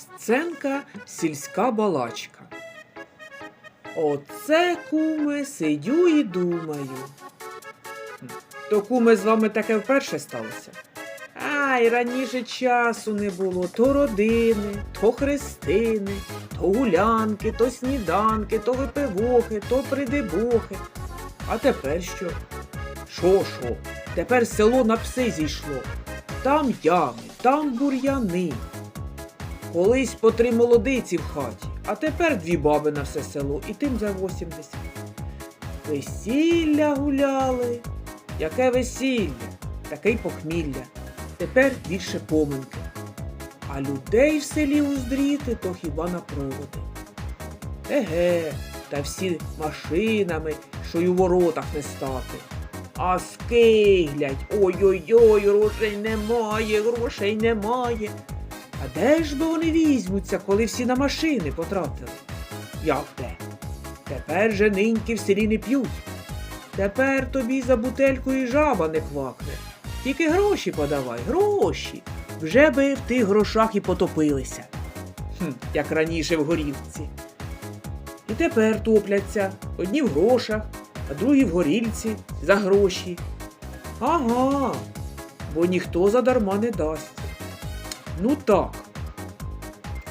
Сценка сільська балачка. Оце, куме, сидю і думаю. То куме з вами таке вперше сталося? Ай, раніше часу не було то родини, то хрестини, то гулянки, то сніданки, то випивохи, то придибохи. А тепер що? Що, що? Тепер село на пси зійшло. Там ями, там бур'яни. Колись по три молодиці в хаті, а тепер дві баби на все село, і тим за 80. Весілля гуляли. Яке весілля? Такий похмілля. Тепер більше поминки. А людей в селі уздріти, то хіба на проводи. Еге, та всі машинами, що й у воротах не стати. А скиглять, ой-ой-ой, грошей немає, грошей немає. А де ж би вони візьмуться, коли всі на машини потратили? Як де? Тепер же ниньки в селі не п'ють. Тепер тобі за бутелькою жаба не квакне. Тільки гроші подавай, гроші. Вже би в тих грошах і потопилися. Хм, як раніше в горілці. І тепер топляться одні в грошах, а другі в горілці за гроші. Ага, бо ніхто задарма не дасть. Ну так.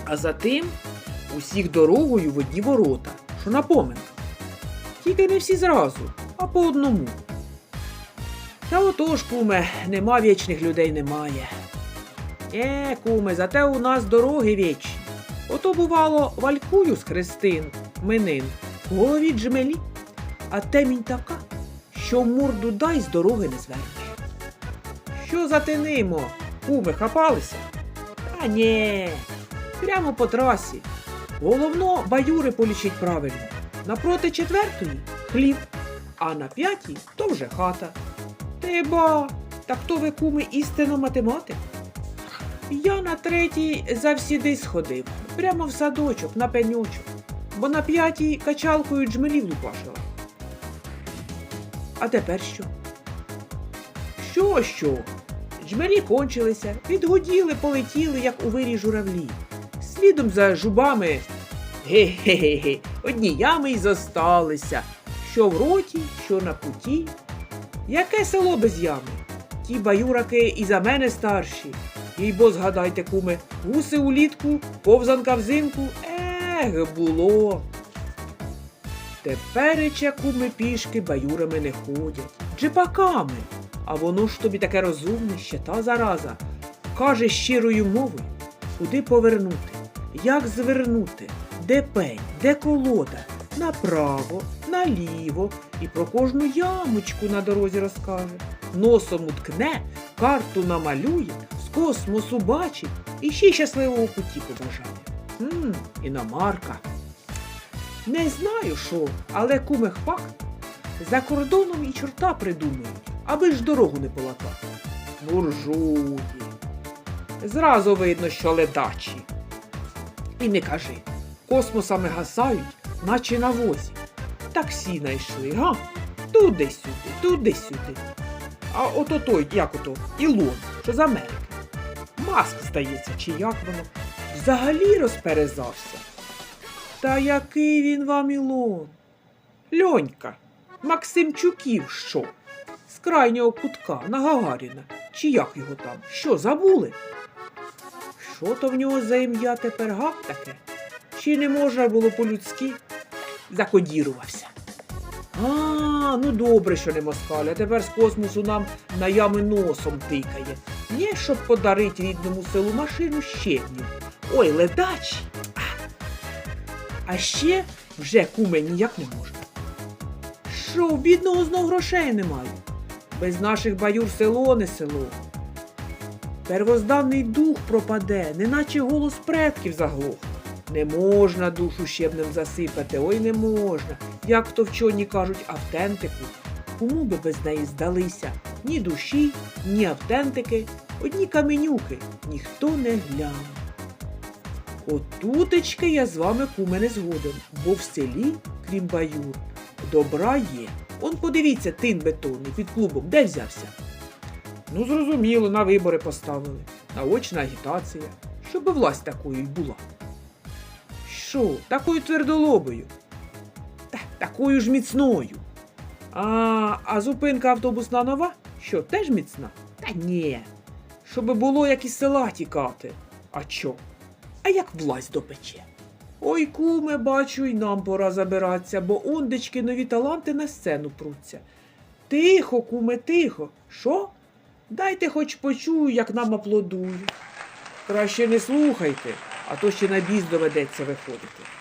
А за тим усіх дорогою в одні ворота, що на поминках. Тільки не всі зразу, а по одному. Та отож, куме, нема вічних людей немає. Е, куме, зате у нас дороги вічні. Ото бувало валькую з хрестин, минин, в голові джмелі, а темінь така, що морду дай з дороги не звернеш. Що за тинимо? Куме, хапалися? Та ні, прямо по трасі. Головно баюри полічить правильно. Напроти четвертої хліб, а на п'ятій то вже хата. Ти ба, так то ви куми істинно математик? Я на третій завсіди сходив, прямо в садочок, на пеньочок, бо на п'ятій качалкою джмелів лупашила. А тепер що? Що, що? Джмелі кончилися, відгуділи, полетіли, як у вирі журавлі. Слідом за жубами. Ге-ге-ге, одні ями й зосталися. Що в роті, що на путі. Яке село без ями? Ті баюраки і за мене старші. Їй бо згадайте, куме, гуси улітку, повзанка взимку. Ех, було. Тепереча куми пішки баюрами не ходять, джипаками. А воно ж тобі таке розумне, ще та зараза. Каже щирою мовою, куди повернути, як звернути, де пень, де колода, направо, наліво і про кожну ямочку на дорозі розкаже. Носом уткне, карту намалює, з космосу бачить і ще щасливого путі побажає. Хм, іномарка. Не знаю що, але куме факт. За кордоном і чорта придумають, аби ж дорогу не полатати. Буржуї. Зразу видно, що ледачі. І не кажи, космосами гасають, наче на возі. Таксі найшли, га? Туди-сюди, туди-сюди. А ото той, як ото, Ілон, що з Америки. Маск, здається, чи як воно, взагалі розперезався. Та який він вам Ілон? Льонька, Максимчуків що? З крайнього кутка на Гагаріна. Чи як його там? Що, забули? Що то в нього за ім'я тепер гак таке? Чи не можна було по-людськи? Закодірувався. А, ну добре, що не москаль, а тепер з космосу нам на ями носом тикає. Є, щоб подарить рідному селу машину щебню. Ой, ледачі. А, а ще вже куме ніяк не можна. Що, бідного знов грошей немає? Без наших баюр село не село. Первозданний дух пропаде, неначе голос предків заглох. Не можна душу щебнем засипати, ой не можна. Як то вчені кажуть, автентику. Кому би без неї здалися? Ні душі, ні автентики, одні каменюки, ніхто не гляне. Отутечки я з вами куме не згоден, бо в селі, крім баюр, добра є. Он подивіться, тин бетонний під клубом, де взявся? Ну, зрозуміло, на вибори поставили. Наочна агітація. щоб власть такою й була. Що, такою твердолобою? Та, такою ж міцною. А, а зупинка автобусна нова? Що, теж міцна? Та ні. Щоби було як із села тікати. А чо? А як власть допече? Ой, куме, бачу, й нам пора забиратися, бо ондечки нові таланти на сцену пруться. Тихо, куме, тихо. Що? Дайте хоч почую, як нам аплодують. Краще не слухайте, а то ще на біз доведеться виходити.